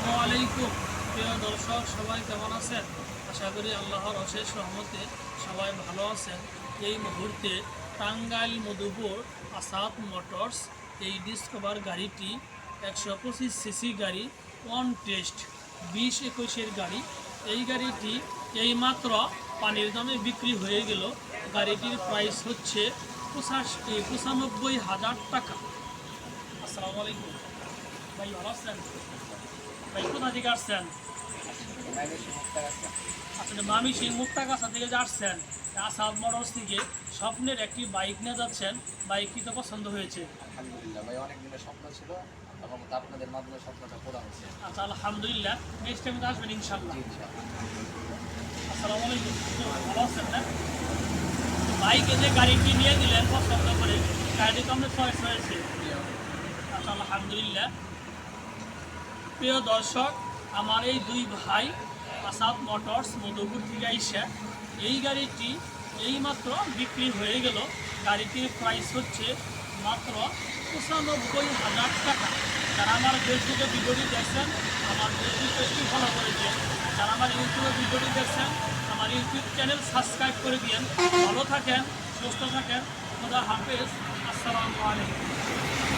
আসসালামু আলাইকুম। প্রিয় দর্শক, সবাই কেমন আছেন? আশা করি আল্লাহর অশেষ রহমতে সবাই ভালো আছেন। এই মুহূর্তে টাঙ্গাইল মধুপুর আসাদ মোটরস এই ডিসকভার গাড়িটি একশো পঁচিশ সিসি গাড়ি, ওয়ান টেস্ট বিশ একুশের গাড়ি। এই গাড়িটি এইমাত্র পানির দামে বিক্রি হয়ে গেল। গাড়িটির প্রাইস হচ্ছে পঁচাশি পঁচানব্বই হাজার টাকা। আসসালামু আলাইকুম। ভাই ভালো আছেন? ভাই কোথা থেকে আসছেন? আসলে মামি সিং মুক্তাগাছা থেকে যে আসছেন আসাদ মোটরস থেকে স্বপ্নের একটি বাইক নিয়ে যাচ্ছেন। বাইকটি তো পছন্দ হয়েছে? আলহামদুলিল্লাহ ভাই অনেক দিনের স্বপ্ন ছিল। এবং আপনাদের মাধ্যমে স্বপ্নটা পুরা হয়েছে। আচ্ছা আলহামদুলিল্লাহ। নেক্সট টাইম আসবেন ইনশাল্লাহ। আসসালামু আলাইকুম। ভালো আছেন না? বাইকে যে গাড়িটি নিয়ে দিলেন পছন্দ করে গাড়িটি তো আমাদের চয়েস হয়েছে। আচ্ছা আলহামদুলিল্লাহ। প্রিয় দর্শক, আমার এই দুই ভাই আসাদ মোটরস, মধুপুর থেকে আইসা, এই গাড়িটি এইমাত্র বিক্রি হয়ে গেল। গাড়িটির প্রাইস হচ্ছে মাত্র পঁচানব্বই হাজার টাকা। যারা আমার ফেসবুকে ভিডিওটি দেখছেন, আমার ফেসবুক পেজটি ফলো করে দিন যারা আমার ইউটিউবে ভিডিওটি দেখছেন, আমার ইউটিউব চ্যানেল সাবস্ক্রাইব করে দিন ভালো থাকেন, সুস্থ থাকেন। খোদা হাফেজ। আসসালামু আলাইকুম।